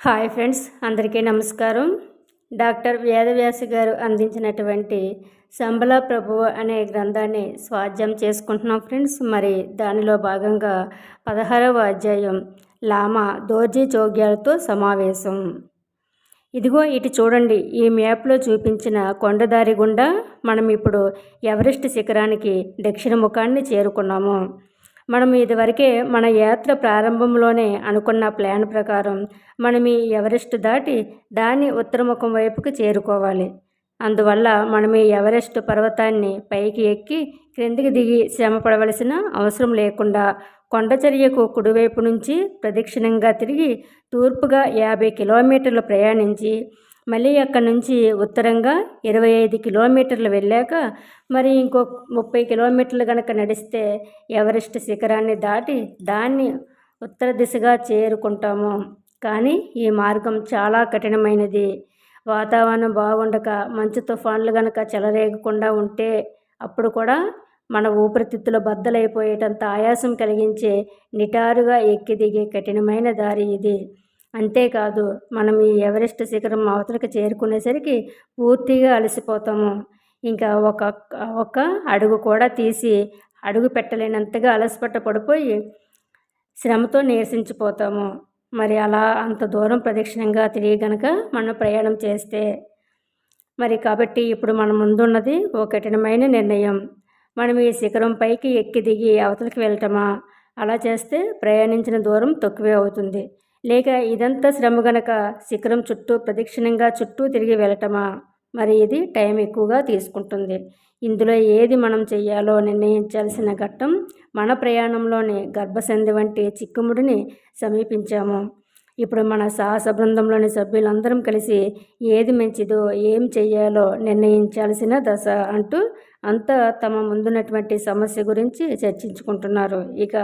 Hi friends అందరికీ నమస్కారం. Doctor వేదవ్యాసి గారు అందించినటువంటి సంబల ప్రభువు అనే గ్రంథాన్ని స్వాధ్యం చేసుకుంటున్నాం ఫ్రెండ్స్. మరి దానిలో భాగంగా పదహారవ అధ్యాయం లామా దోర్జీ చోగ్యాలతో సమావేశం. ఇదిగో ఇటు చూడండి ఈ మ్యాప్లో చూపించిన కొండదారి గుండా మనం ఇప్పుడు ఎవరెస్ట్ శిఖరానికి దక్షిణ ముఖాన్ని చేరుకున్నాము. మనం ఇదివరకే మన యాత్ర ప్రారంభంలోనే అనుకున్న ప్లాన్ ప్రకారం మనం ఈ ఎవరెస్ట్ దాటి దాని ఉత్తరముఖం వైపుకి చేరుకోవాలి. అందువల్ల మనం ఈ ఎవరెస్ట్ పర్వతాన్ని పైకి ఎక్కి క్రిందికి దిగి శ్రమ పడవలసిన అవసరం లేకుండా కొండచర్యకు కుడివైపు నుంచి ప్రదక్షిణంగా తిరిగి తూర్పుగా యాభై కిలోమీటర్లు ప్రయాణించి మళ్ళీ అక్కడి నుంచి ఉత్తరంగా ఇరవై ఐదు కిలోమీటర్లు వెళ్ళాక మరి ఇంకో ముప్పై కిలోమీటర్లు కనుక నడిస్తే ఎవరెస్ట్ శిఖరాన్ని దాటి దాన్ని ఉత్తర దిశగా చేరుకుంటాము. కానీ ఈ మార్గం చాలా కఠినమైనది. వాతావరణం బాగుండక మంచు తుఫాన్లు కనుక చెలరేగకుండా ఉంటే అప్పుడు కూడా మన ఊపిరితిత్తులు బద్దలైపోయేటంత ఆయాసం కలిగించే నిటారుగా ఎక్కి దిగే కఠినమైన దారి ఇది. అంతేకాదు మనం ఈ ఎవరెస్ట్ శిఖరం అవతలకి చేరుకునేసరికి పూర్తిగా అలసిపోతాము. ఇంకా ఒక ఒక అడుగు కూడా తీసి అడుగు పెట్టలేనంతగా అలసిపట్ట పడిపోయి శ్రమతో నీరసించిపోతాము. మరి అలా అంత దూరం ప్రదక్షిణంగా తిరిగి గనక మనం ప్రయాణం చేస్తే మరి కాబట్టి ఇప్పుడు మన ముందున్నది ఒక కఠినమైన నిర్ణయం. మనం ఈ శిఖరం పైకి ఎక్కి దిగి అవతలకి వెళ్ళటమా? అలా చేస్తే ప్రయాణించిన దూరం తక్కువే అవుతుంది. లేక ఇదంతా శ్రమ గనక శిఖరం చుట్టూ ప్రదక్షిణంగా చుట్టూ తిరిగి వెళ్ళటమా? మరి ఇది టైం ఎక్కువగా తీసుకుంటుంది. ఇందులో ఏది మనం చేయాలో నిర్ణయించాల్సిన ఘట్టం మన ప్రయాణంలోని గర్భసంధి వంటి చిక్కుముడిని సమీపించాము. ఇప్పుడు మన సాహస బృందంలోని సభ్యులందరం కలిసి ఏది మంచిదో ఏం చేయాలో నిర్ణయించాల్సిన దశ అంటూ అంతా తమ ముందున్నటువంటి సమస్య గురించి చర్చించుకుంటున్నారు. ఇక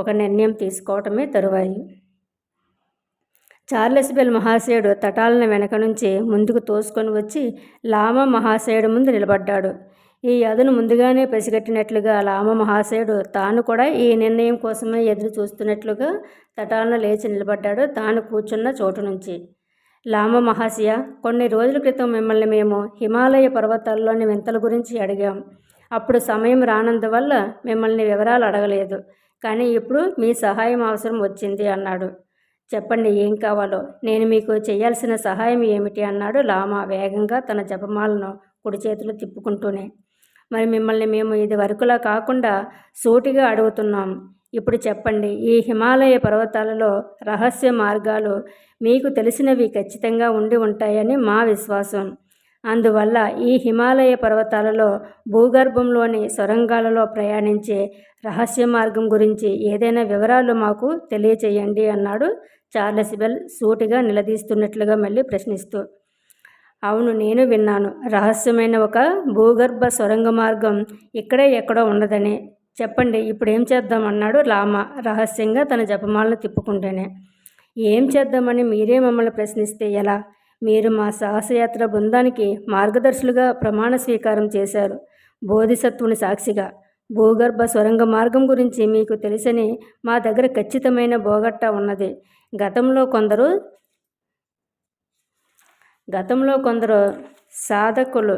ఒక నిర్ణయం తీసుకోవటమే తరువాయి. చార్లెస్ బెల్ మహాశయుడు తటాలను వెనక నుంచి ముందుకు తోసుకొని వచ్చి లామ మహాశయుడు ముందు నిలబడ్డాడు. ఈ అదును ముందుగానే పసిగట్టినట్లుగా లామ మహాశయుడు తాను కూడా ఈ నిర్ణయం కోసమే ఎదురు చూస్తున్నట్లుగా తటాలను లేచి నిలబడ్డాడు తాను కూర్చున్న చోటు నుంచి. లామ మహాశయ కొన్ని రోజుల క్రితం మిమ్మల్ని మేము హిమాలయ పర్వతాల్లోని వింతల గురించి అడిగాం. అప్పుడు సమయం రానందువల్ల మిమ్మల్ని వివరాలు అడగలేదు. కానీ ఇప్పుడు మీ సహాయం అవసరం వచ్చింది అన్నాడు. చెప్పండి ఏం కావాలో? నేను మీకు చేయాల్సిన సహాయం ఏమిటి? అన్నాడు లామా వేగంగా తన జపమాలను కుడి చేతులు తిప్పుకుంటూనే. మరి మిమ్మల్ని మేము ఇది వరకులా కాకుండా సూటిగా అడుగుతున్నాం. ఇప్పుడు చెప్పండి ఈ హిమాలయ పర్వతాలలో రహస్య మార్గాలు మీకు తెలిసినవి ఖచ్చితంగా ఉండి ఉంటాయని మా విశ్వాసం. అందువల్ల ఈ హిమాలయ పర్వతాలలో భూగర్భంలోని సొరంగాలలో ప్రయాణించే రహస్య మార్గం గురించి ఏదైనా వివరాలు మాకు తెలియచేయండి అన్నాడు చార్లెస్ బెల్ సూటిగా నిలదీస్తున్నట్లుగా మళ్ళీ ప్రశ్నిస్తూ. అవును నేను విన్నాను. రహస్యమైన ఒక భూగర్భ సొరంగ మార్గం ఇక్కడే ఎక్కడో ఉండదని చెప్పండి ఇప్పుడు ఏం చేద్దాం అన్నాడు లామ రహస్యంగా తన జపమాలను తిప్పుకుంటేనే. ఏం చేద్దామని మీరే మమ్మల్ని ప్రశ్నిస్తే ఎలా? మీరు మా సాహసయాత్ర బృందానికి మార్గదర్శులుగా ప్రమాణ స్వీకారం చేశారు. బోధిసత్వుని సాక్షిగా. భూగర్భ సొరంగ మార్గం గురించి మీకు తెలిసని మా దగ్గర ఖచ్చితమైన బోగట్ట ఉన్నది. గతంలో కొందరు గతంలో కొందరు సాధకులు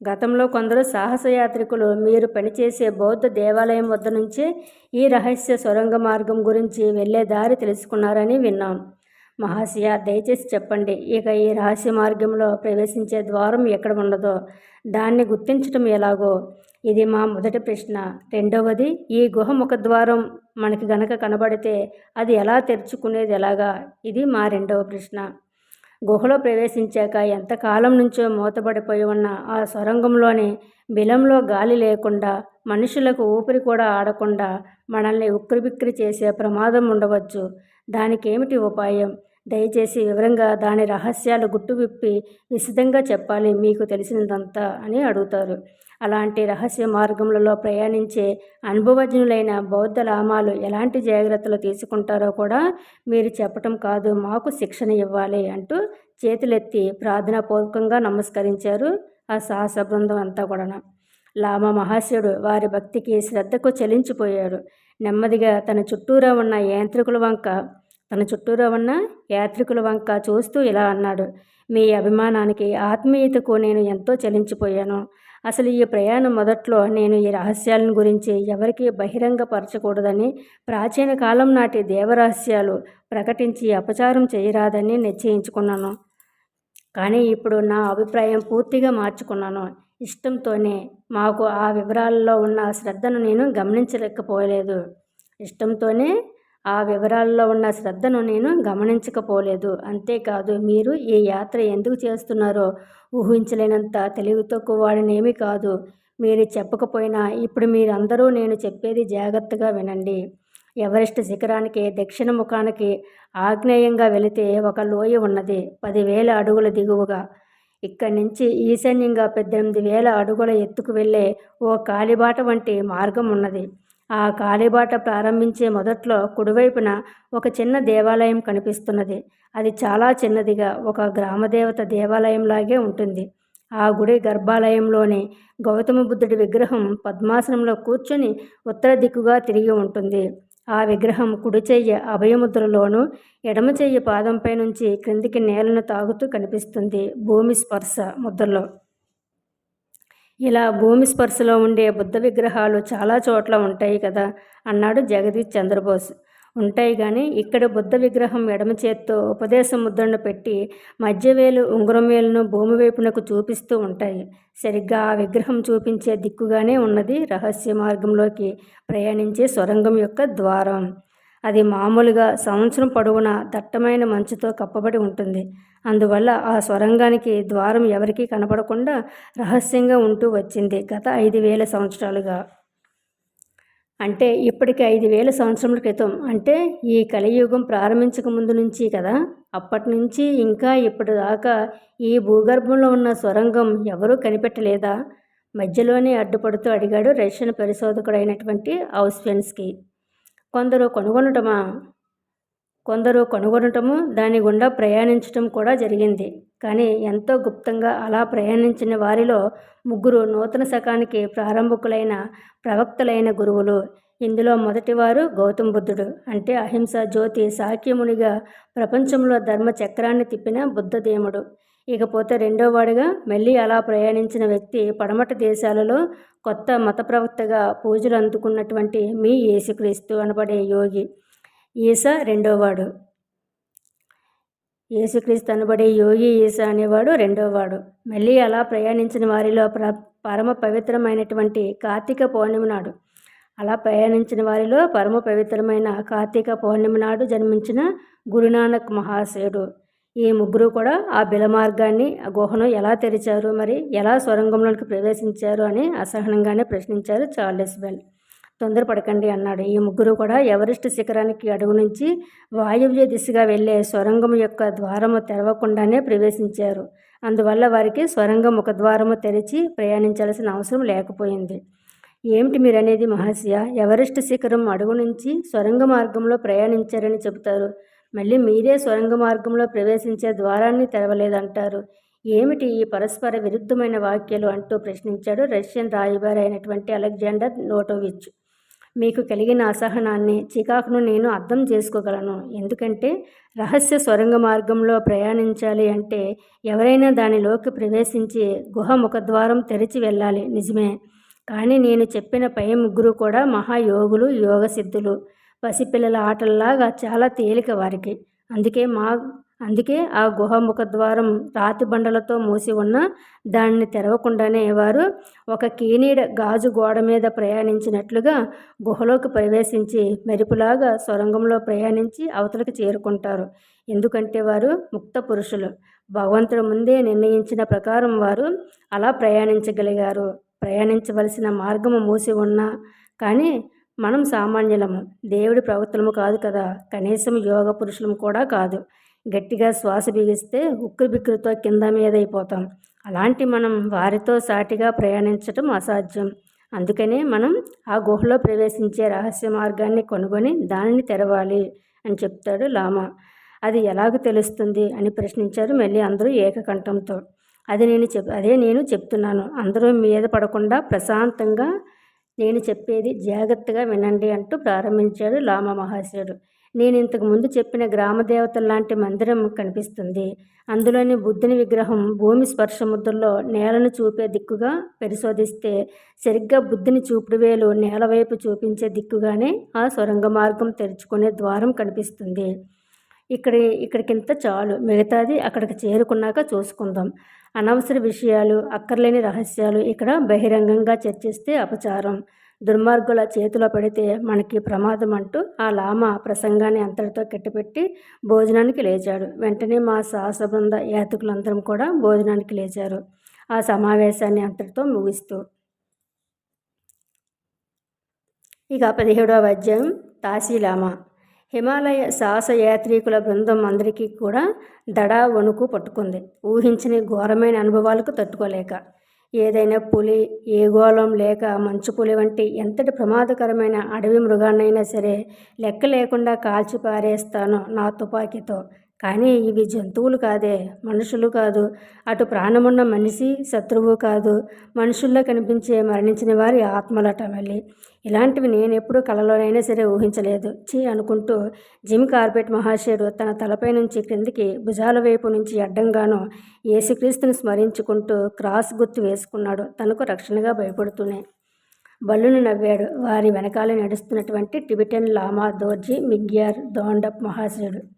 గతంలో కొందరు సాహసయాత్రికులు మీరు పనిచేసే బౌద్ధ దేవాలయం వద్ద నుంచే ఈ రహస్య సొరంగ మార్గం గురించి వెళ్ళే దారి తెలుసుకున్నారని విన్నాం. మహాశయ దయచేసి చెప్పండి. ఇక ఈ రహస్య మార్గంలో ప్రవేశించే ద్వారం ఎక్కడ ఉండదో దాన్ని గుర్తించటం ఎలాగో? ఇది మా మొదటి ప్రశ్న. రెండవది ఈ గుహ ముఖద్వారం మనకి గనక కనబడితే అది ఎలా తెరుచుకునేది ఎలాగా? ఇది మా రెండవ ప్రశ్న. గుహలో ప్రవేశించాక ఎంతకాలం నుంచో మూతపడిపోయి ఉన్న ఆ సొరంగంలోని బిలంలో గాలి లేకుండా మనుషులకు ఊపిరి కూడా ఆడకుండా మనల్ని ఉక్కిరిబిక్కిరి చేసే ప్రమాదం ఉండవచ్చు. దానికేమిటి ఉపాయం? దయచేసి వివరంగా దాని రహస్యాలు గుట్టు విప్పి విశదంగా చెప్పాలి మీకు తెలిసినదంతా అని అడుగుతారు. అలాంటి రహస్య మార్గములలో ప్రయాణించే అనుభవజ్ఞులైన బౌద్ధ లామాలు ఎలాంటి జాగ్రత్తలు తీసుకుంటారో కూడా మీరు చెప్పటం కాదు మాకు శిక్షణ ఇవ్వాలి అంటూ చేతులెత్తి ప్రార్థనాపూర్వకంగా నమస్కరించారు ఆ సాహస బృందం అంతా కూడా లామ మహాశయుడు వారి భక్తికి శ్రద్ధకు చలించిపోయాడు. నెమ్మదిగా తన చుట్టూరా ఉన్న యాంత్రికుల వంక తన చుట్టూరా ఉన్న యాత్రికుల వంక చూస్తూ ఇలా అన్నాడు. మీ అభిమానానికి ఆత్మీయతకు నేను ఎంతో చలించిపోయాను. అసలు ఈ ప్రయాణం మొదట్లో నేను ఈ రహస్యాలను గురించి ఎవరికీ బహిరంగపరచకూడదని ప్రాచీన కాలం నాటి దేవరహస్యాలు ప్రకటించి అపచారం చేయరాదని నిశ్చయించుకున్నాను. కానీ ఇప్పుడు నా అభిప్రాయం పూర్తిగా మార్చుకున్నాను. ఇష్టంతోనే మాకు ఆ వివరాల్లో ఉన్న శ్రద్ధను నేను గమనించలేకపోలేదు. ఇష్టంతోనే ఆ వివరాల్లో ఉన్న శ్రద్ధను నేను గమనించకపోలేదు. అంతేకాదు మీరు ఈ యాత్ర ఎందుకు చేస్తున్నారో ఊహించలేనంత తెలివి తక్కువ వాడినేమీ కాదు. మీరు చెప్పకపోయినా ఇప్పుడు మీరందరూ నేను చెప్పేది జాగ్రత్తగా వినండి. ఎవరెస్ట్ శిఖరానికి దక్షిణ ముఖానికి ఆగ్నేయంగా వెళితే ఒక లోయ ఉన్నది. పదివేల అడుగుల దిగువగా ఇక్కడి నుంచి ఈశాన్యంగా పద్దెనిమిది వేల అడుగుల ఎత్తుకు వెళ్ళే ఓ కాలిబాట వంటి మార్గం ఉన్నది ఆ కాలిబాట ప్రారంభించే మొదట్లో కుడివైపున ఒక చిన్న దేవాలయం కనిపిస్తున్నది. అది చాలా చిన్నదిగా ఒక గ్రామదేవత దేవాలయంలాగే ఉంటుంది. ఆ గుడి గర్భాలయంలోని గౌతమ బుద్ధుడి విగ్రహం పద్మాసనంలో కూర్చొని ఉత్తర దిక్కుగా తిరిగి ఉంటుంది. ఆ విగ్రహం కుడి చెయ్యి అభయముద్రలోను ఎడమ చెయ్యి పాదంపై నుంచి క్రిందికి నేలను తాగుతూ కనిపిస్తుంది భూమి స్పర్శ ముద్రలో. ఇలా భూమి స్పర్శలో ఉండే బుద్ధ విగ్రహాలు చాలా చోట్ల ఉంటాయి కదా అన్నాడు జగదీష్ చంద్రబోస్. ఉంటాయి కానీ ఇక్కడ బుద్ధ విగ్రహం ఎడమ చేత్తో ఉపదేశ ముద్రను పెట్టి మధ్యవేలు ఉంగరం వేలును భూమి వైపునకు చూపిస్తూ ఉంటాయి. సరిగ్గా ఆ విగ్రహం చూపించే దిక్కుగానే ఉన్నది రహస్య మార్గంలోకి ప్రయాణించే సొరంగం యొక్క ద్వారం. అది మామూలుగా సంవత్సరం పొడవునా దట్టమైన మంచుతో కప్పబడి ఉంటుంది. అందువల్ల ఆ సొరంగానికి ద్వారం ఎవరికీ కనపడకుండా రహస్యంగా ఉంటూ వచ్చింది గత ఐదు వేల సంవత్సరాలుగా. అంటే ఇప్పటికి ఐదు వేల సంవత్సరముల క్రితం. అంటే ఈ కలియుగం ప్రారంభించక ముందు నుంచి కదా అప్పటి నుంచి ఇంకా ఇప్పటిదాకా ఈ భూగర్భంలో ఉన్న సొరంగం ఎవరూ కనిపెట్టలేదా? మధ్యలోనే అడ్డుపడుతూ అడిగాడు రష్యన్ పరిశోధకుడైనటువంటి ఔస్వెన్స్కి. కొందరు కనుగొనటమా? కొందరు కనుగొనటము దాని గుండా ప్రయాణించటం కూడా జరిగింది. కానీ ఎంతో గుప్తంగా అలా ప్రయాణించిన వారిలో ముగ్గురు నూతన శకానికి ప్రారంభకులైన ప్రవక్తలైన గురువులు. ఇందులో మొదటివారు గౌతమ బుద్ధుడు. అంటే అహింస జ్యోతి సాక్యమునిగా ప్రపంచంలో ధర్మ చక్రాన్ని తిప్పిన బుద్ధదేముడు ఇకపోతే రెండోవాడిగా మళ్ళీ అలా ప్రయాణించిన వ్యక్తి పడమట దేశాలలో కొత్త మత ప్రవక్తగా పూజలు అందుకున్నటువంటి మీ యేసుక్రీస్తు అనబడే యోగి. ఈస రెండోవాడు. యేసుక్రీస్తు అనబడే యోగి ఈస అనేవాడు రెండోవాడు. మళ్ళీ అలా ప్రయాణించిన వారిలో ప్ర పరమ పవిత్రమైనటువంటి కార్తీక పౌర్ణమి నాడు. అలా ప్రయాణించిన వారిలో పరమ పవిత్రమైన కార్తీక పౌర్ణమి నాడు జన్మించిన గురునానక్ మహాశయుడు. ఈ ముగ్గురు కూడా ఆ బిల మార్గాన్ని ఆ గుహను ఎలా తెరిచారు మరి ఎలా సొరంగంలోనికి ప్రవేశించారు అని అసహనంగానే ప్రశ్నించారు చార్లెస్ బెల్. తొందరపడకండి అన్నాడు. ఈ ముగ్గురు కూడా ఎవరెస్ట్ శిఖరానికి అడుగు నుంచి వాయువ్య దిశగా వెళ్ళే సొరంగం యొక్క ద్వారము తెరవకుండానే ప్రవేశించారు. అందువల్ల వారికి స్వరంగం ఒక ద్వారము తెరిచి ప్రయాణించాల్సిన అవసరం లేకపోయింది. ఏమిటి మీరనేది మహర్షియ ఎవరెస్ట్ శిఖరం అడుగు నుంచి సొరంగ మార్గంలో ప్రయాణించారని చెబుతారు. మళ్ళీ మీరే సొరంగ మార్గంలో ప్రవేశించే ద్వారాన్ని తెరవలేదంటారు. ఏమిటి ఈ పరస్పర విరుద్ధమైన వాక్యాలు అంటూ ప్రశ్నించాడు రష్యన్ రాయబారి అయినటువంటి అలెగ్జాండర్ నోటోవిచ్. మీకు కలిగిన అసహనాన్ని చికాకును నేను అర్థం చేసుకోగలను. ఎందుకంటే రహస్య సొరంగ మార్గంలో ప్రయాణించాలి అంటే ఎవరైనా దానిలోకి ప్రవేశించి గుహ ముఖద్వారం తెరిచి వెళ్ళాలి. నిజమే. కానీ నేను చెప్పిన పై ముగ్గురు కూడా మహాయోగులు యోగసిద్ధులు పసిపిల్లల ఆటల్లాగా చాలా తేలిక వారికి. అందుకే మా అందుకే ఆ గుహ ముఖద్వారం రాతి బండలతో మూసి ఉన్న దాన్ని తెరవకుండానే వారు ఒక కీనీడ గాజు గోడ మీద ప్రయాణించినట్లుగా గుహలోకి ప్రవేశించి మెరుపులాగా సొరంగంలో ప్రయాణించి అవతలకి చేరుకుంటారు. ఎందుకంటే వారు ముక్త పురుషులు. భగవంతుడు ముందే నిర్ణయించిన ప్రకారం వారు అలా ప్రయాణించగలిగారు. ప్రయాణించవలసిన మార్గము మూసి ఉన్నా కానీ మనం సామాన్యులము. దేవుడి ప్రవక్తలము కాదు కదా. కనీసం యోగ పురుషులము కూడా కాదు. గట్టిగా శ్వాస బిగిస్తే ఉక్కు బిక్కులతో కింద మీద అయిపోతాం అలాంటి మనం వారితో సాటిగా ప్రయాణించటం అసాధ్యం. అందుకనే మనం ఆ గుహలో ప్రవేశించే రహస్య మార్గాన్ని కనుగొని దానిని తెరవాలి అని చెప్తాడు లామా. అది ఎలాగ తెలుస్తుంది అని ప్రశ్నించారు మళ్ళీ అందరూ ఏకకంఠంతో. అది నేను చెప్ అదే నేను చెప్తున్నాను. అందరూ మీద పడకుండా ప్రశాంతంగా నేను చెప్పేది జాగ్రత్తగా వినండి అంటూ ప్రారంభించాడు లామ మహాశయుడు నేను ఇంతకు ముందు చెప్పిన గ్రామదేవతల లాంటి మందిరం కనిపిస్తుంది. అందులోని బుద్ధుని విగ్రహం భూమి స్పర్శ ముద్రలో నేలను చూపే దిక్కుగా పరిశోధిస్తే సరిగ్గా బుద్ధుని చూపుడు వేలు నేల వైపు చూపించే దిక్కుగానే ఆ సొరంగ మార్గం తెరుచుకునే ద్వారం కనిపిస్తుంది. ఇక్కడి ఇక్కడికింత చాలు. మిగతాది అక్కడికి చేరుకున్నాక చూసుకుందాం. అనవసర విషయాలు అక్కర్లేని రహస్యాలు ఇక్కడ బహిరంగంగా చర్చిస్తే అపచారం. దుర్మార్గుల చేతిలో పడితే మనకి ప్రమాదం అంటూ ఆ లామ ప్రసంగాన్ని అంతటితో కట్టిపెట్టి భోజనానికి లేచాడు. వెంటనే మా సాహస బృంద యాత్రికులందరం కూడా భోజనానికి లేచారు. ఆ సమావేశాన్ని అంతటితో ముగిస్తూ. ఇక పదిహేడవ అధ్యాయం తాసీలామా హిమాలయ సాహస యాత్రికుల బృందం అందరికీ కూడా దడా వణుకు పట్టుకుంది. ఊహించని ఘోరమైన అనుభవాలకు తట్టుకోలేక. ఏదైనా పులి ఏగోళం లేక మంచు పులి వంటి ఎంతటి ప్రమాదకరమైన అడవి మృగాన్నైనా సరే లెక్క లేకుండా కాల్చి పారేస్తాను నా తుపాకీతో. కానీ ఇవి జంతువులు కాదే మనుషులు కాదు. అటు ప్రాణమున్న మనిషి శత్రువు కాదు. మనుషుల్లో కనిపించే మరణించిన వారి ఆత్మలట మళ్ళీ. ఇలాంటివి నేను ఎప్పుడూ కలలోనైనా సరే ఊహించలేదు. చీ అనుకుంటూ జిమ్ కార్పెట్ మహాశయుడు తన తలపై నుంచి క్రిందికి భుజాల వైపు నుంచి అడ్డంగాను యేసుక్రీస్తుని స్మరించుకుంటూ క్రాస్ గుర్తు వేసుకున్నాడు. తనకు రక్షణగా భయపడుతూనే. బల్లును నవ్వాడు. వారి వెనకాల నడుస్తున్నటువంటి టిబిటన్ లామా దోర్జీ మిగ్యార్ దోండప్ మహాశయుడు.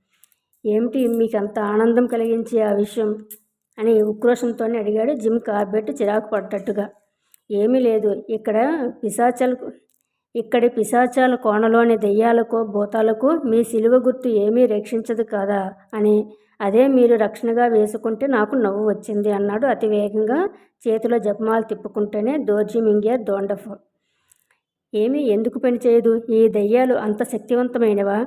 ఏమిటి మీకు అంత ఆనందం కలిగించే ఆ విషయం? అని ఉక్రోషంతోనే అడిగాడు జిమ్ కార్బెట్ చిరాకు పడ్డట్టుగా. ఏమీ లేదు ఇక్కడ పిశాచాలకు ఇక్కడి పిశాచాల కోణలోని దెయ్యాలకు భూతాలకు మీ సిలువ గుర్తు ఏమీ రక్షించదు కదా? అని అదే మీరు రక్షణగా వేసుకుంటే నాకు నవ్వు వచ్చింది అన్నాడు అతి వేగంగా చేతిలో జపమాలు తిప్పుకుంటేనే దోర్జీ మింగ్యార్ దోండఫ్. ఏమీ ఎందుకు పనిచేయదు ఈ దెయ్యాలు అంత శక్తివంతమైనవా?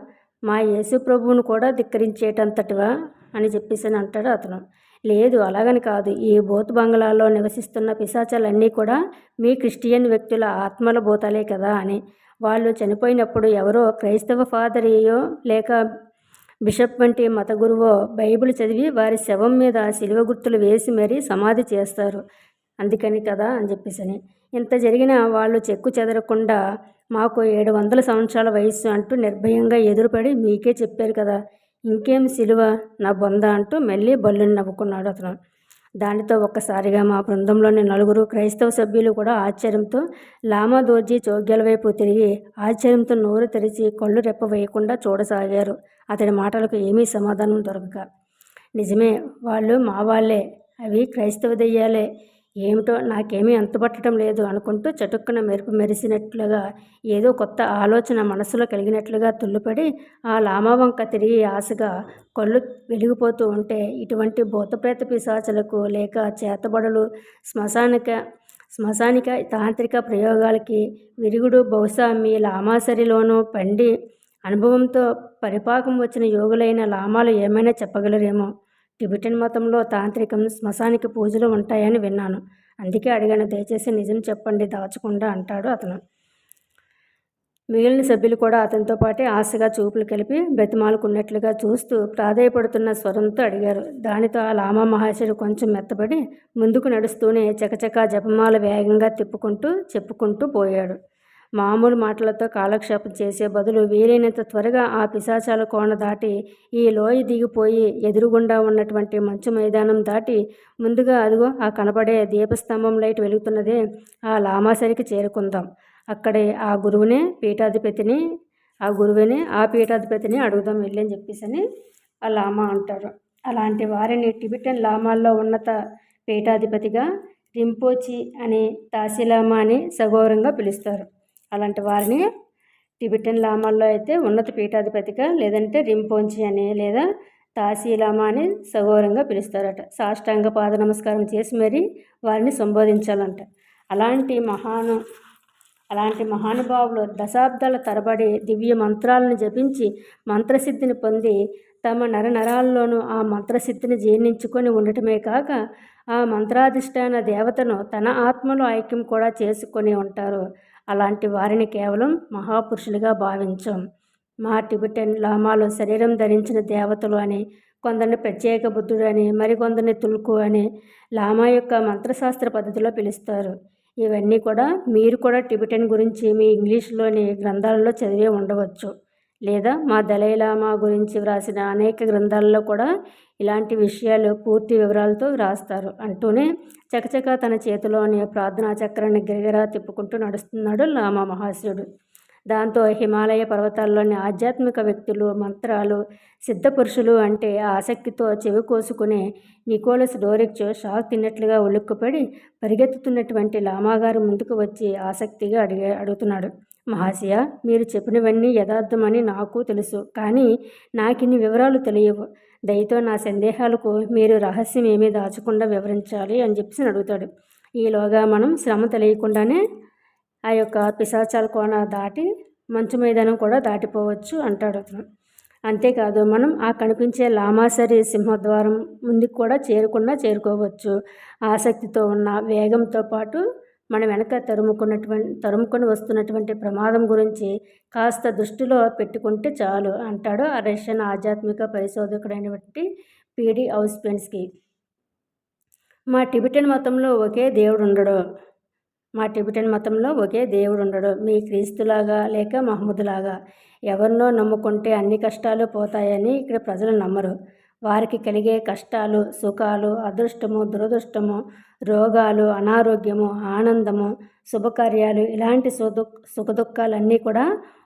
మా యేసు ప్రభువును కూడా ధిక్కరించేటంతటివా? అని చెప్పేసి అంటాడు అతను. లేదు అలాగని కాదు. ఈ బోత్ బంగ్లాలో నివసిస్తున్న పిశాచాలన్నీ కూడా మీ క్రిస్టియన్ వ్యక్తుల ఆత్మల భూతాలే కదా అని. వాళ్ళు చనిపోయినప్పుడు ఎవరో క్రైస్తవ ఫాదరియో లేక బిషప్ వంటి మత గురువో బైబిల్ చదివి వారి శవం మీద శిలువ గుర్తులు వేసి మరీ సమాధి చేస్తారు. అందుకని కదా అని చెప్పేసి ఇంత జరిగినా వాళ్ళు చెక్కు చెదరకుండా మాకు ఏడు వందల సంవత్సరాల వయస్సు అంటూ నిర్భయంగా ఎదురుపడి మీకే చెప్పారు కదా. ఇంకేం సిలువ? నా బొంద అంటూ మళ్ళీ బల్లుని నవ్వుకున్నాడు అతను. దానితో ఒక్కసారిగా మా బృందంలోని నలుగురు క్రైస్తవ సభ్యులు కూడా ఆశ్చర్యంతో లామా దోర్జీ చోగ్యాల వైపు తిరిగి ఆశ్చర్యంతో నోరు తెరిచి కళ్ళు రెప్ప వేయకుండా చూడసాగారు. అతడి మాటలకు ఏమీ సమాధానం దొరకక. నిజమే వాళ్ళు మా వాళ్ళే. అవి క్రైస్తవ దెయ్యాలే. ఏమిటో నాకేమీ అంతుపట్టడం లేదు అనుకుంటూ చటుక్కున మెరుపు మెరిసినట్లుగా ఏదో కొత్త ఆలోచన మనసులో కలిగినట్లుగా తుల్లుపడి ఆ లామావంక తిరిగి ఆశగా కళ్ళు వెలిగిపోతూ ఉంటే ఇటువంటి భూతప్రేత పిశాచులకు లేక చేతబడులు శ్మశానిక శ్మశానిక తాంత్రిక ప్రయోగాలకి విరుగుడు బహుశా మీ లామాసరిలోనూ పండి అనుభవంతో పరిపాకం వచ్చిన యోగులైన లామాలు ఏమైనా చెప్పగలరేమో. టిబెటన్ మతంలో తాంత్రికం శ్మశానిక పూజలు ఉంటాయని విన్నాను. అందుకే అడిగాను దయచేసి నిజం చెప్పండి దాచకుండా అంటాడు అతను. మిగిలిన సభ్యులు కూడా అతనితో పాటే ఆశగా చూపులు కలిపి బ్రతిమాలుకున్నట్లుగా చూస్తూ ప్రాధాయపడుతున్న స్వరంతో అడిగారు. దానితో ఆ లామా మహర్షుడు కొంచెం మెత్తబడి ముందుకు నడుస్తూనే చకచకా జపమాల వేగంగా తిప్పుకుంటూ చెప్పుకుంటూ పోయాడు. మామూలు మాటలతో కాలక్షేపం చేసే బదులు వీలైనంత త్వరగా ఆ పిశాచాల కోణ దాటి ఈ లోయ దిగిపోయి ఎదురుగుండా ఉన్నటువంటి మంచు మైదానం దాటి ముందుగా అదిగో ఆ కనపడే దీపస్తంభం లైట్ వెలుగుతున్నదే ఆ లామాసరికి చేరుకుందాం. అక్కడే ఆ గురువునే పీఠాధిపతిని ఆ గురువునే ఆ పీఠాధిపతిని అడుగుదాం వెళ్ళి అని చెప్పేసి అని ఆ లామా అంటారు. అలాంటి వారిని టిబెటన్ లామాల్లో ఉన్నత పీఠాధిపతిగా రింపోచి అని తాసిలామా అని సగౌరంగా పిలుస్తారు. అలాంటి వారిని టిబెటన్ లామాల్లో అయితే ఉన్నత పీఠాధిపతిగా లేదంటే రింపోంచి అని లేదా తాసీలామా అని సగౌరంగా పిలుస్తారట. సాష్టాంగ పాద నమస్కారం చేసి మరీ వారిని సంబోధించాలంట. అలాంటి మహాను అలాంటి మహానుభావులు దశాబ్దాల తరబడి దివ్య మంత్రాలను జపించి మంత్రసిద్ధిని పొంది తమ నరనరాల్లోనూ ఆ మంత్రసిద్ధిని జీర్ణించుకొని ఉండటమే కాక ఆ మంత్రాధిష్టాన దేవతను తన ఆత్మలో ఐక్యం కూడా చేసుకొని ఉంటారు. అలాంటి వారిని కేవలం మహాపురుషులుగా భావించాం. మా టిబెటన్ లామాలు శరీరం ధరించిన దేవతలు అని కొందరిని ప్రత్యేక బుద్ధుడు అని మరికొందరిని తుల్కు అని లామా యొక్క మంత్రశాస్త్ర పద్ధతిలో పిలుస్తారు. ఇవన్నీ కూడా మీరు కూడా టిబెటన్ గురించి మీ ఇంగ్లీష్లోని గ్రంథాలలో చదివే ఉండవచ్చు. లేదా మా దలైలామా గురించి వ్రాసిన అనేక గ్రంథాలలో కూడా ఇలాంటి విషయాలు పూర్తి వివరాలతో వ్రాస్తారు అంటూనే చకచక తన చేతిలోని ప్రార్థనా చక్రాన్ని గిరిగిరా తిప్పుకుంటూ నడుస్తున్నాడు లామా మహాశివుడు దాంతో హిమాలయ పర్వతాల్లోని ఆధ్యాత్మిక వ్యక్తులు మంత్రాలు సిద్ధపురుషులు అంటే ఆసక్తితో చెవి కోసుకునే నికోలస్ డోరిచ్ షాక్ తిన్నట్లుగా ఉలుక్కుపడి పరిగెత్తుతున్నటువంటి లామాగారు ముందుకు వచ్చి ఆసక్తిగా అడిగే అడుగుతున్నాడు. మహాశయ మీరు చెప్పినవన్నీ యథార్థమని నాకు తెలుసు కానీ నాకిన్ని వివరాలు తెలియవు. దయతో నా సందేహాలకు మీరు రహస్యం ఏమీ దాచకుండా వివరించాలి అని చెప్పేసి అడుగుతాడు. ఈలోగా మనం శ్రమ తెలియకుండానే ఆ యొక్క పిశాచాల కోణ దాటి మంచు మైదానం కూడా దాటిపోవచ్చు అంటాడు అతను. అంతేకాదు మనం ఆ కనిపించే లామాసరి సింహద్వారం ముందుకు కూడా చేరకుండా చేరుకోవచ్చు. ఆసక్తితో ఉన్న వేగంతో పాటు మన వెనక తరుముకున్నటువంటి తరుముకొని వస్తున్నటువంటి ప్రమాదం గురించి కాస్త దృష్టిలో పెట్టుకుంటే చాలు అంటాడు ఆ రష్యన్ ఆధ్యాత్మిక పరిశోధకుడైనటువంటి పీడి హౌస్పెన్స్కి మా టిబిటన్ మతంలో ఒకే దేవుడు ఉండడు మా టిబిటన్ మతంలో ఒకే దేవుడు ఉండడు మీ క్రీస్తులాగా లేక మహమ్మదులాగా ఎవరినో నమ్ముకుంటే అన్ని కష్టాలు పోతాయని ఇక్కడ ప్రజలు నమ్మరు. వారికి కలిగే కష్టాలు సుఖాలు అదృష్టము దురదృష్టము రోగాలు అనారోగ్యము ఆనందము శుభకార్యాలు ఇలాంటి సుఖ సుఖదుఖాలన్నీ కూడా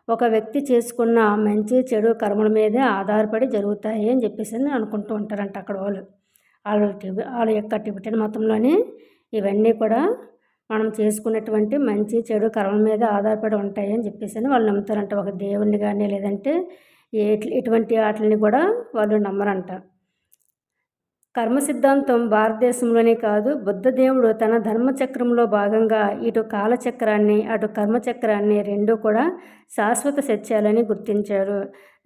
ఒక వ్యక్తి చేసుకున్న మంచి చెడు కర్మల మీదే ఆధారపడి జరుగుతాయి అని చెప్పేసి అనుకుంటూ ఉంటారంట అక్కడ వాళ్ళు. వాళ్ళ టిబి వాళ్ళ యొక్క టిబిటన్ మతంలోని ఇవన్నీ కూడా మనం చేసుకున్నటువంటి మంచి చెడు కర్మల మీద ఆధారపడి ఉంటాయి అని చెప్పేసి వాళ్ళు నమ్ముతారంట. ఒక దేవుణ్ణి కానీ లేదంటే ఎటువంటి వాటిని కూడా వాళ్ళు నమ్మరంట. కర్మ సిద్ధాంతం భారతదేశంలోనే కాదు బుద్ధదేవుడు తన ధర్మచక్రంలో భాగంగా ఇటు కాలచక్రాన్ని అటు కర్మచక్రాన్ని రెండూ కూడా శాశ్వత సత్యాలని గుర్తించాడు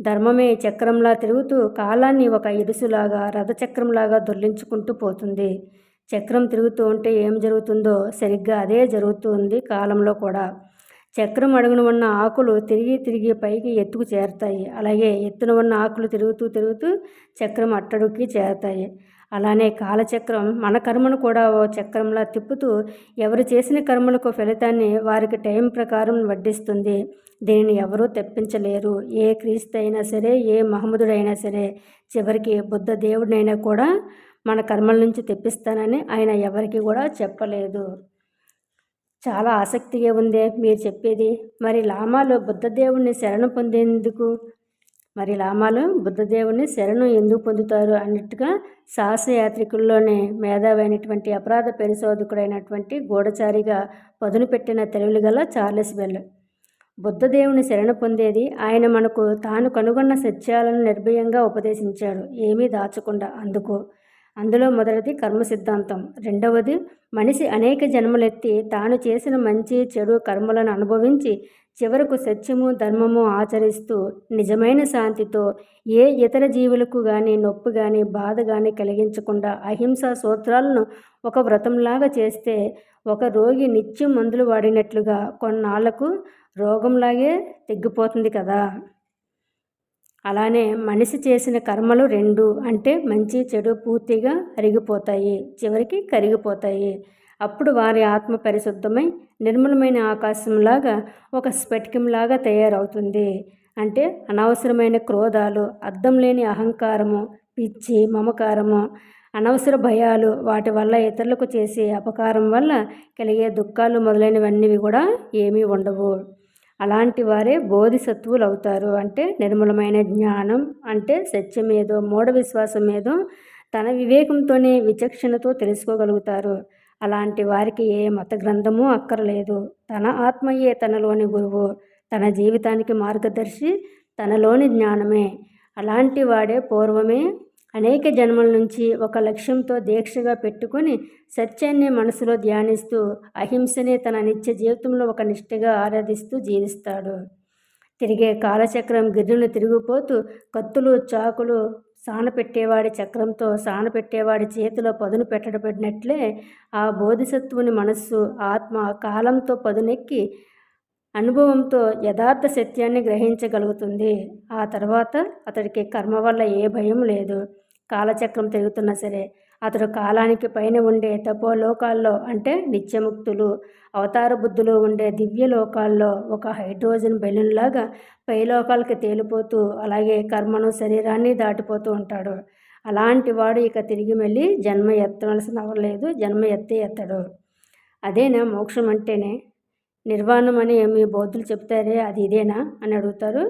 ధర్మమే చక్రంలా తిరుగుతూ కాలాన్ని ఒక ఇరుసులాగా రథచక్రంలాగా దొర్లించుకుంటూ పోతుంది. చక్రం తిరుగుతూ ఉంటే ఏం జరుగుతుందో సరిగ్గా అదే జరుగుతుంది కాలంలో కూడా. చక్రం అడుగున ఉన్న ఆకులు తిరిగి తిరిగి పైకి ఎత్తుకు చేరుతాయి. అలాగే ఎత్తున ఉన్న ఆకులు తిరుగుతూ తిరుగుతూ చక్రం అట్టడుకి చేరుతాయి. అలానే కాలచక్రం మన కర్మను కూడా ఓ చక్రంలా తిప్పుతూ ఎవరు చేసిన కర్మలకు ఫలితాన్ని వారికి టైం ప్రకారం వడ్డిస్తుంది. దీనిని ఎవరూ తెప్పించలేరు. ఏ క్రీస్తు అయినా సరే ఏ మహమ్మదుడైనా సరే చివరికి బుద్ధ దేవుడినైనా కూడా మన కర్మల నుంచి తెప్పిస్తానని ఆయన ఎవరికి కూడా చెప్పలేదు. చాలా ఆసక్తిగా ఉందే మీరు చెప్పేది. మరి లామాలు బుద్ధదేవుణ్ణి శరణు పొందేందుకు? మరి లామాలు బుద్ధదేవుని శరణు ఎందుకు పొందుతారు? అన్నట్టుగా సాహసయాత్రికుల్లోనే మేధావైనటువంటి అపరాధ పరిశోధకుడైనటువంటి గూఢచారిగా పదును పెట్టిన తెలివిలు గల చార్లెస్ బెల్. బుద్ధదేవుని శరణ పొందేది ఆయన మనకు తాను కనుగొన్న సత్యాలను నిర్భయంగా ఉపదేశించాడు. ఏమీ దాచకుండా అందుకు అందులో మొదటిది కర్మ సిద్ధాంతం. రెండవది మనిషి అనేక జన్మలెత్తి తాను చేసిన మంచి చెడు కర్మలను అనుభవించి చివరకు సత్యము ధర్మము ఆచరిస్తూ నిజమైన శాంతితో ఏ ఇతర జీవులకు కానీ నొప్పి కానీ బాధ కానీ కలిగించకుండా అహింసా సూత్రాలను ఒక వ్రతంలాగా చేస్తే ఒక రోగి నిత్యం మందులు వాడినట్లుగా కొన్నాళ్ళకు రోగంలాగే తెగ్గిపోతుంది కదా. అలానే మనిషి చేసిన కర్మలు రెండు అంటే మంచి చెడు పూర్తిగా అరిగిపోతాయి చివరికి కరిగిపోతాయి. అప్పుడు వారి ఆత్మ పరిశుద్ధమై నిర్మలమైన ఆకాశంలాగా ఒక స్ఫటికంలాగా తయారవుతుంది. అంటే అనవసరమైన క్రోధాలు అర్థం లేని అహంకారము పిచ్చి మమకారము అనవసర భయాలు వాటి వల్ల ఇతరులకు చేసే అపకారం వల్ల కలిగే దుఃఖాలు మొదలైనవన్నీ కూడా ఏమీ ఉండవు. అలాంటి వారే బోధిసత్వులు అవుతారు. అంటే నిర్మలమైన జ్ఞానం అంటే సత్యమేదో మూఢ విశ్వాసం ఏదో తన వివేకంతోనే విచక్షణతో తెలుసుకోగలుగుతారు. అలాంటి వారికి ఏ మత గ్రంథము అక్కర్లేదు. తన ఆత్మయే తనలోని గురువు. తన జీవితానికి మార్గదర్శి తనలోని జ్ఞానమే. అలాంటి వాడే పూర్వమే అనేక జన్మల నుంచి ఒక లక్ష్యంతో దీక్షగా పెట్టుకొని సత్యాన్ని మనసులో ధ్యానిస్తూ అహింసనే తన నిత్య జీవితంలో ఒక నిష్ఠగా ఆరాధిస్తూ జీవిస్తాడు. తిరిగే కాలచక్రం గిర్రును తిరిగిపోతూ కత్తులు చాకులు సానపెట్టేవాడి చక్రంతో సానపెట్టేవాడి చేతిలో పదును పెట్టబడినట్లే ఆ బోధిసత్వుని మనస్సు ఆత్మ కాలంతో పదునెక్కి అనుభవంతో యథార్థ సత్యాన్ని గ్రహించగలుగుతుంది. ఆ తర్వాత అతడికి కర్మ వల్ల ఏ భయం లేదు. కాలచక్రం తిరుగుతున్నా సరే అతడు కాలానికి పైన ఉండే తపోలోకాల్లో అంటే నిత్యముక్తులు అవతార బుద్ధులు ఉండే దివ్య లోకాల్లో ఒక హైడ్రోజన్ బెలూన్ లాగా పైలోకాలకి తేలిపోతూ అలాగే కర్మను శరీరాన్ని దాటిపోతూ ఉంటాడు. అలాంటి వాడు ఇక తిరిగి మళ్ళీ జన్మ ఎత్తవలసిన అవ్వలేదు జన్మ ఎత్తే ఎత్తడు. అదేనా మోక్షం అంటేనే? నిర్వాణం అని మీ బౌద్ధులు చెప్తారే అది ఇదేనా అని అడుగుతారు.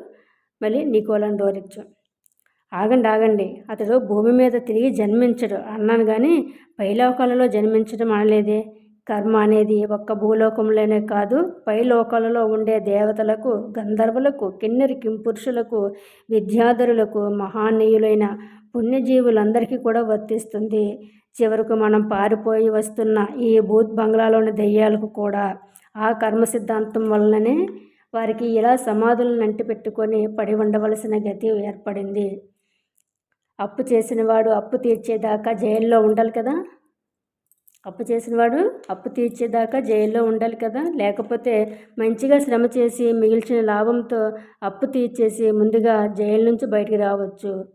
మళ్ళీ నికోలన్ డోరిచ్చు ఆగండి ఆగండి. అతడు భూమి మీద తిరిగి జన్మించడు. అన్నాను కానీ పైలోకాలలో జన్మించడం అనలేదే. కర్మ అనేది ఒక్క భూలోకంలోనే కాదు పైలోకాలలో ఉండే దేవతలకు గంధర్వులకు కిన్నెరి కింపురుషులకు విద్యాధరులకు మహానీయులైన పుణ్యజీవులందరికీ కూడా వర్తిస్తుంది. చివరకు మనం పారిపోయి వస్తున్న ఈ భూత్ బంగ్లాలోని దెయ్యాలకు కూడా ఆ కర్మ సిద్ధాంతం వలననే వారికి ఇలా సమాధులను అంటిపెట్టుకొని పడి ఉండవలసిన గతి ఏర్పడింది. అప్పు చేసినవాడు అప్పు తీర్చేదాకా జైల్లో ఉండాలి కదా? అప్పు చేసినవాడు అప్పు తీర్చేదాకా జైల్లో ఉండాలి కదా? లేకపోతే మంచిగా శ్రమ చేసి మిగిల్చిన లాభంతో అప్పు తీర్చేసి ముందుగా జైలు నుంచి బయటికి రావచ్చు.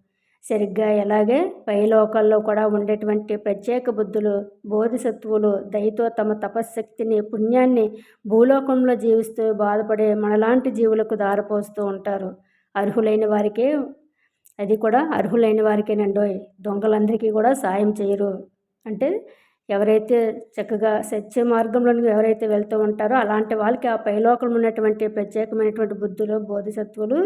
సరిగ్గా ఎలాగే? పైలోకాల్లో కూడా ఉండేటువంటి ప్రత్యేక బుద్ధులు బోధిసత్వులు దయతో తమ తపశ్శక్తిని పుణ్యాన్ని భూలోకంలో జీవిస్తూ బాధపడే మనలాంటి జీవులకు దారపోస్తూ ఉంటారు. అర్హులైన వారికే అది కూడా అర్హులైన వారికేనండోయ్ దొంగలందరికీ కూడా సాయం చేయరు. అంటే ఎవరైతే చక్కగా సత్య మార్గంలోనికి ఎవరైతే వెళ్తూ ఉంటారో అలాంటి వాళ్ళకి ఆ పైలోకంలో ఉన్నటువంటి ప్రత్యేకమైనటువంటి బుద్ధులు బోధిసత్వులు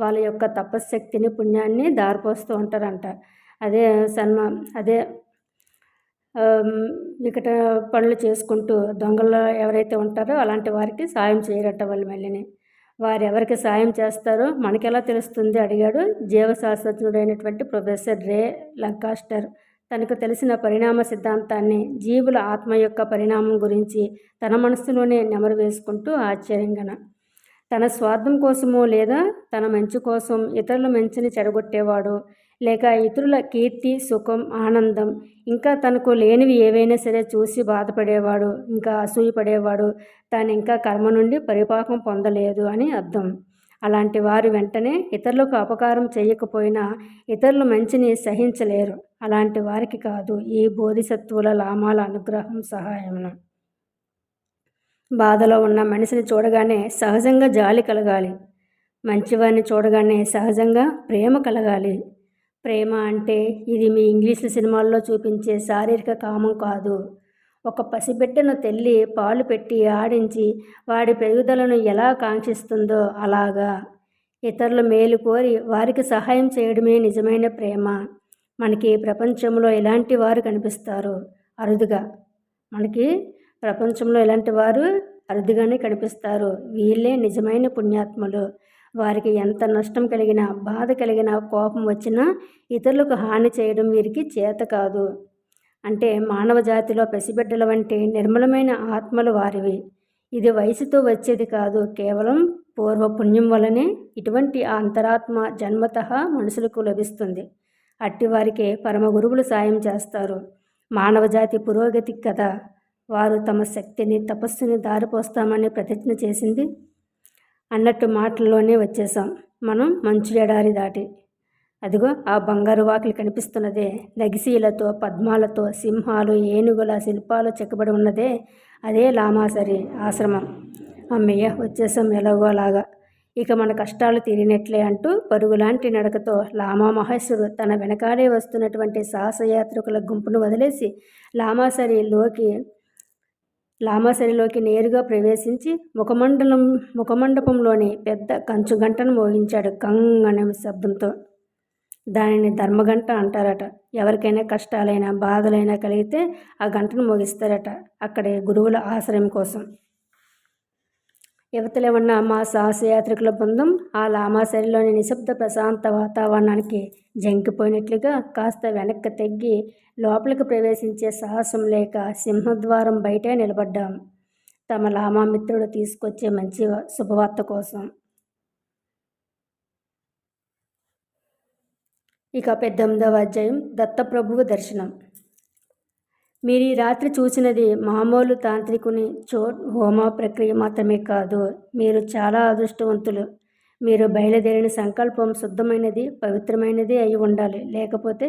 వాళ్ళ యొక్క తపశ్శక్తిని పుణ్యాన్ని దారిపోస్తూ ఉంటారంట. అదే సన్మ అదే వికట పనులు చేసుకుంటూ దొంగలు ఎవరైతే ఉంటారో అలాంటి వారికి సాయం చేయరట వాళ్ళు మళ్ళీని వారు ఎవరికి సాయం చేస్తారో మనకెలా తెలుస్తుంది? అడిగాడు జీవశాస్త్రజ్ఞుడైనటువంటి ప్రొఫెసర్ రే లంకాస్టర్. తనకు తెలిసిన పరిణామ సిద్ధాంతాన్ని జీవుల ఆత్మ యొక్క పరిణామం గురించి తన మనస్సులోనే నెమరు వేసుకుంటూ ఆశ్చర్యంగా తన స్వార్థం కోసమో లేదా తన మంచి కోసం ఇతరుల మంచిని చెడగొట్టేవాడు లేక ఇతరుల కీర్తి సుఖం ఆనందం. ఇంకా తనకు లేనివి ఏవైనా సరే చూసి బాధపడేవాడు ఇంకా అసూయపడేవాడు తాను ఇంకా కర్మ నుండి పరిపాకం పొందలేదు అని అర్థం. అలాంటి వారు వెంటనే ఇతరులకు అపకారం చేయకపోయినా ఇతరుల మంచిని సహించలేరు. అలాంటి వారికి కాదు ఈ బోధిసత్వుల లామాల అనుగ్రహం సహాయమున. బాధలో ఉన్న మనిషిని చూడగానే సహజంగా జాలి కలగాలి. మంచివారిని చూడగానే సహజంగా ప్రేమ కలగాలి. ప్రేమ అంటే ఇది మీ ఇంగ్లీష్ సినిమాల్లో చూపించే శారీరక కామం కాదు. ఒక పసిబిడ్డను తెల్లి పాలు పెట్టి ఆడించి వాడి పెరుగుదలను ఎలా కాంక్షిస్తుందో అలాగా. ఇతరుల మేలు కోరి వారికి సహాయం చేయడమే నిజమైన ప్రేమ. మనకి ప్రపంచంలో ఇలాంటి వారు కనిపిస్తారు? అరుదుగా. మనకి ప్రపంచంలో ఇలాంటి వారు అరుదుగానే కనిపిస్తారు? వీళ్ళే నిజమైన పుణ్యాత్ములు. వారికి ఎంత నష్టం కలిగినా బాధ కలిగినా కోపం వచ్చినా ఇతరులకు హాని చేయడం వీరికి చేత కాదు. అంటే మానవ జాతిలో పసిబిడ్డల వంటి నిర్మలమైన ఆత్మలు వారివి. ఇది వయసుతో వచ్చేది కాదు. కేవలం పూర్వ పుణ్యం వలనే ఇటువంటి అంతరాత్మ జన్మత మనుషులకు లభిస్తుంది. అట్టివారికే పరమ గురువులు సాయం చేస్తారు. మానవ జాతి పురోగతి కదా వారు తమ శక్తిని తపస్సుని దారిపోస్తామని ప్రతిజ్ఞ చేసింది అన్నట్టు మాటల్లోనే వచ్చేసాం మనం మంచు ఎడారి దాటి. అదిగో ఆ బంగారు వాకిలి కనిపిస్తున్నదే. నగిసీలతో పద్మాలతో సింహాలు ఏనుగుల శిల్పాలు చెక్కబడి ఉన్నదే. అదే లామాసరి ఆశ్రమం. అమ్మయ్య వచ్చేసాం ఎలాగోలాగా. ఇక మన కష్టాలు తీరినట్లే అంటూ పరుగులాంటి నడకతో లామా మహేశ్వరు తన వెనకాలే వస్తున్నటువంటి సాహసయాత్రికుల గుంపును వదిలేసి లామాసరిలోకి లామాసరిలోకి నేరుగా ప్రవేశించి ముఖమండలం ముఖమండపంలోని పెద్ద కంచు గంటను మోగించాడు కంగ్ అనే శబ్దంతో. దానిని ధర్మగంట అంటారట. ఎవరికైనా కష్టాలైనా బాధలైనా కలిగితే ఆ గంటను మోగిస్తారట అక్కడే గురువుల ఆశ్రయం కోసం. యువతలే ఉన్న మా సాహసయాత్రికుల బృందం ఆ లామాసరిలోని నిశ్శబ్ద ప్రశాంత వాతావరణానికి జంకిపోయినట్లుగా కాస్త వెనక్కి తగ్గి లోపలికి ప్రవేశించే సాహసం లేక సింహద్వారం బయటే నిలబడ్డాం. తమ లామా మిత్రుడు తీసుకొచ్చే మంచి శుభవార్త కోసం. ఇక పెద్దెనిమిదవ అధ్యాయం దత్తప్రభువు దర్శనం. మీరు ఈ రాత్రి చూసినది మామూలు తాంత్రికుని చో హోమ ప్రక్రియ మాత్రమే కాదు మీరు చాలా అదృష్టవంతులు. మీరు బయలుదేరిన సంకల్పం శుద్ధమైనది పవిత్రమైనది అయి ఉండాలి. లేకపోతే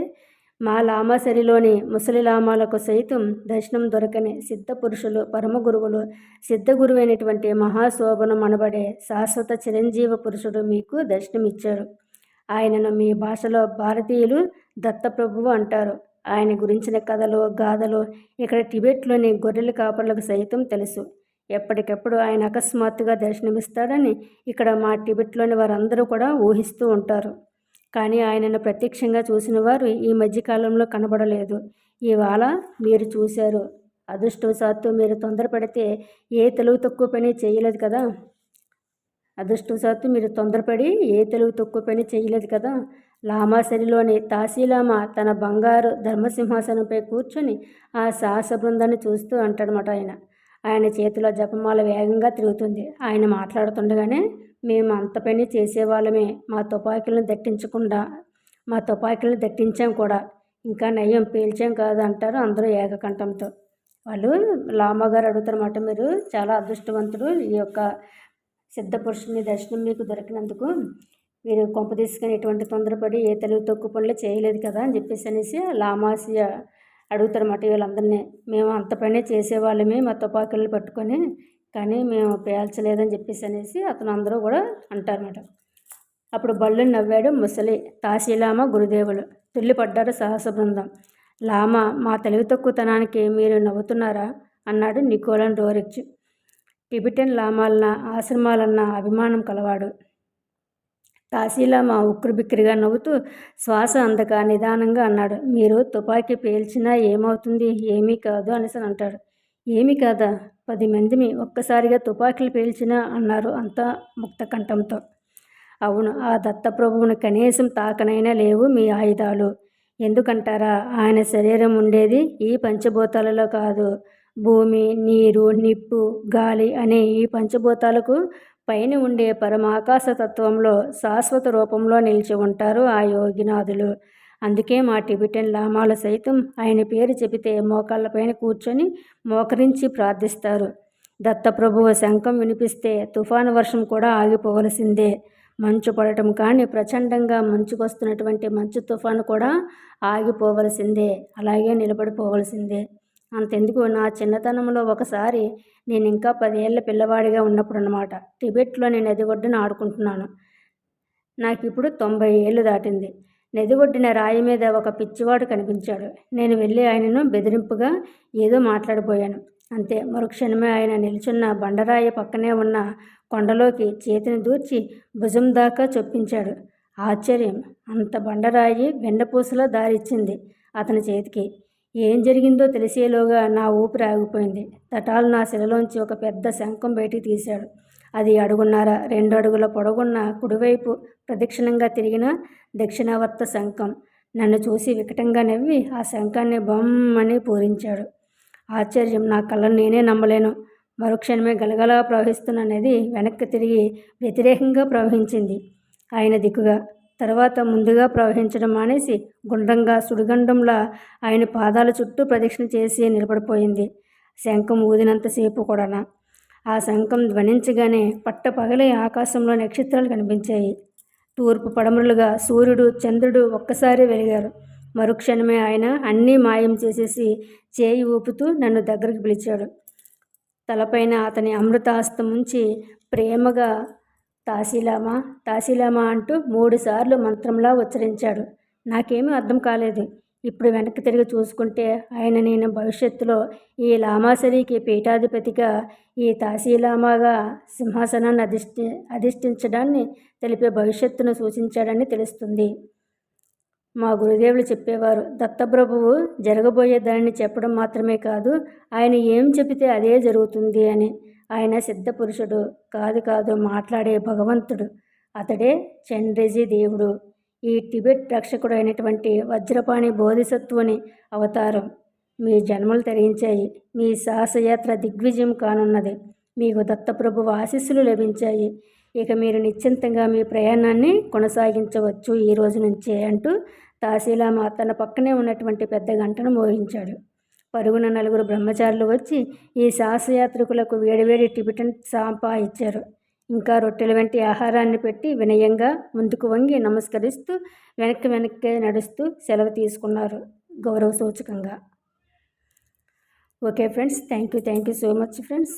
మా లామాసరిలోని ముసలి లామాలకు సైతం దర్శనం దొరకని సిద్ధ పురుషులు పరమ గురువులు సిద్ధ గురువైనటువంటి మహాశోభనం అనబడే శాశ్వత చిరంజీవ పురుషుడు మీకు దర్శనమిచ్చారు ఆయనను మీ భాషలో భారతీయులు దత్తప్రభువు అంటారు. ఆయన గురించిన కథలు గాథలు ఇక్కడ టిబెట్లోని గొర్రెల కాపర్లకు సైతం తెలుసు. ఎప్పటికెప్పుడు ఆయన అకస్మాత్తుగా దర్శనమిస్తాడని ఇక్కడ మా టిబెట్లోని వారందరూ కూడా ఊహిస్తూ ఉంటారు. కానీ ఆయనను ప్రత్యక్షంగా చూసిన వారు ఈ మధ్యకాలంలో కనబడలేదు. ఇవాళ మీరు చూశారు. అదృష్టవశాత్తు మీరు తొందరపడితే ఏ తెలుగు తక్కువ పని చేయలేదు కదా. అదృష్టవశాత్తు మీరు తొందరపడి ఏ తెలుగు తక్కువ పని చేయలేదు కదా. లామాసరిలోని తాసీలామా తన బంగారు ధర్మసింహాసనంపై కూర్చొని ఆ సాహస బృందాన్ని చూస్తూ అంటాడనమాట ఆయన. ఆయన చేతిలో జపమాల వేగంగా తిరుగుతుంది. ఆయన మాట్లాడుతుండగానే మేము అంత పని చేసేవాళ్ళమే. మా తుపాకీలను దట్టించకుండా మా తుపాకీలను దట్టించాం కూడా. ఇంకా నయ్యం పీల్చాం కాదు అంటారు అందరూ ఏకకంఠంతో. వాళ్ళు లామగారు అడుగుతారన్నమాట మీరు చాలా అదృష్టవంతుడు. ఈ యొక్క సిద్ధపురుషుని దర్శనం మీకు దొరికినందుకు మీరు కొంప తీసుకుని ఎటువంటి తొందరపడి ఏ తెలుగు తొక్కు పనులు చేయలేదు కదా అని చెప్పేసి అనేసి లామాసియ అడుగుతారన్నమాట వీళ్ళందరినీ. మేము అంత పనే చేసేవాళ్ళమే మా తుపాకీలు పట్టుకొని కానీ మేము పేల్చలేదని చెప్పేసి అనేసి అతను అందరూ కూడా అంటారన్నమాట అప్పుడు బళ్ళు నవ్వాడు ముసలి తాసీలామ గురుదేవులు? తుల్లిపడ్డారు సాహస బృందం. లామ మా తెలివి తక్కువతనానికి మీరు నవ్వుతున్నారా? అన్నాడు నికోలన్ రోరిచ్ టిబిటన్ లామాలన్న ఆశ్రమాలన్న అభిమానం కలవాడు. కాశీలమ్మ ఉక్కురు బిక్కిరిగా నవ్వుతూ శ్వాస అందక నిదానంగా అన్నాడు. మీరు తుపాకీ పేల్చినా ఏమవుతుంది? ఏమీ కాదు అనేసి అంటాడు. ఏమీ కాదా? పది మందిని ఒక్కసారిగా తుపాకీలు పేల్చినా అన్నారు అంతా ముక్త కంఠంతో అవును ఆ దత్తప్రభువుని కనీసం తాకనైనా లేవు మీ ఆయుధాలు. ఎందుకంటారా? ఆయన శరీరం ఉండేది ఈ పంచభూతాలలో కాదు. భూమి నీరు నిప్పు గాలి అనే ఈ పంచభూతాలకు పైన ఉండే పరమాకాశ తత్వంలో శాశ్వత రూపంలో నిలిచి ఉంటారు ఆ యోగినాథులు. అందుకే మా టిబిటన్ లామాలు సైతం ఆయన పేరు చెబితే మోకాళ్ళపైన కూర్చొని మోకరించి ప్రార్థిస్తారు. దత్తప్రభువు శంఖం వినిపిస్తే తుఫాను వర్షం కూడా ఆగిపోవలసిందే. మంచు పడటం కానీ ప్రచండంగా మంచుకొస్తున్నటువంటి మంచు తుఫాను కూడా ఆగిపోవలసిందే. అలాగే నిలబడిపోవలసిందే. అంతెందుకు? నా చిన్నతనంలో ఒకసారి నేను ఇంకా పదేళ్ళ పిల్లవాడిగా ఉన్నప్పుడు అనమాట టిబెట్లో నది ఒడ్డున ఆడుకుంటున్నాను. నాకు ఇప్పుడు తొంభై ఏళ్ళు దాటింది. నది ఒడ్డిన రాయి మీద ఒక పిచ్చివాడు కనిపించాడు. నేను వెళ్ళి ఆయనను బెదిరింపుగా ఏదో మాట్లాడిపోయాను అంతే. మరుక్షణమే ఆయన నిల్చున్న బండరాయి పక్కనే ఉన్న కొండలోకి చేతిని దూర్చి భుజం దాకా చొప్పించాడు. ఆశ్చర్యం. అంత బండరాయి వెన్నపూసలో దారిచ్చింది అతని చేతికి. ఏం జరిగిందో తెలిసేలోగా నా ఊపిరి ఆగిపోయింది. తటాలు నా శిలలోంచి ఒక పెద్ద శంఖం బయటికి తీశాడు. అది అడుగున్నర రెండు అడుగుల పొడగున్న కుడివైపు ప్రదక్షిణంగా తిరిగిన దక్షిణావర్త శంఖం. నన్ను చూసి వికటంగా నవ్వి ఆ శంఖాన్ని బొమ్మని పూరించాడు. ఆశ్చర్యం నా కళ్ళను నేనే నమ్మలేను. మరుక్షణమే గలగలా ప్రవహిస్తున్న నది వెనక్కి తిరిగి వ్యతిరేకంగా ప్రవహించింది. ఆయన దిక్కుగా తర్వాత ముందుగా ప్రవహించడం మానేసి గుండ్రంగా సుడిగండంలా ఆయన పాదాల చుట్టూ ప్రదక్షిణ చేసి నిలబడిపోయింది. శంఖం ఊదినంతసేపు కూడా ఆ శంఖం ధ్వనించగానే పట్ట పగలే ఆకాశంలో నక్షత్రాలు కనిపించాయి. తూర్పు పడమరులుగా సూర్యుడు చంద్రుడు ఒక్కసారి వెలిగారు. మరుక్షణమే ఆయన అన్నీ మాయం చేసేసి చేయి ఊపుతూ నన్ను దగ్గరికి పిలిచాడు. తలపైన అతని అమృతాస్తం ఉంచి ప్రేమగా తాసీలామా తాసీలామా అంటూ మూడుసార్లు మంత్రంలా ఉచ్చరించాడు. నాకేమీ అర్థం కాలేదు. ఇప్పుడు వెనక్కి తిరిగి చూసుకుంటే ఆయన నేను భవిష్యత్తులో ఈ లామాసరికి పీఠాధిపతిగా ఈ తాసీలామాగా సింహాసనాన్ని అధిష్ఠి అధిష్ఠించడాన్ని తెలిపే భవిష్యత్తును సూచించాడని తెలుస్తుంది. మా గురుదేవులు చెప్పేవారు దత్తప్రభువు జరగబోయే దానిని చెప్పడం మాత్రమే కాదు ఆయన ఏం చెబితే అదే జరుగుతుంది అని. ఆయన సిద్ధపురుషుడు కాదు కాదు మాట్లాడే భగవంతుడు. అతడే చండ్రిజీ దేవుడు. ఈ టిబెట్ రక్షకుడు అయినటువంటి వజ్రపాణి బోధిసత్వుని అవతారం. మీ జన్మలు తెరించాయి. మీ సాహసయాత్ర దిగ్విజయం కానున్నది. మీకు దత్తప్రభు ఆశీస్సులు లభించాయి. ఇక మీరు నిశ్చింతంగా మీ ప్రయాణాన్ని కొనసాగించవచ్చు. ఈ రోజు నుంచే అంటూ తాసీలామా తన పక్కనే ఉన్నటువంటి పెద్ద గంటను మోహించాడు. పరుగున నలుగురు బ్రహ్మచారులు వచ్చి ఈ సాహసయాత్రికులకు వేడివేడి టిబిటన్ సాంపా ఇచ్చారు. ఇంకా రొట్టెల వంటి ఆహారాన్ని పెట్టి వినయంగా ముందుకు వంగి నమస్కరిస్తూ వెనక్కి వెనక్కి నడుస్తూ సెలవు తీసుకున్నారు గౌరవ సూచకంగా okay friends thank you thank you so much friends.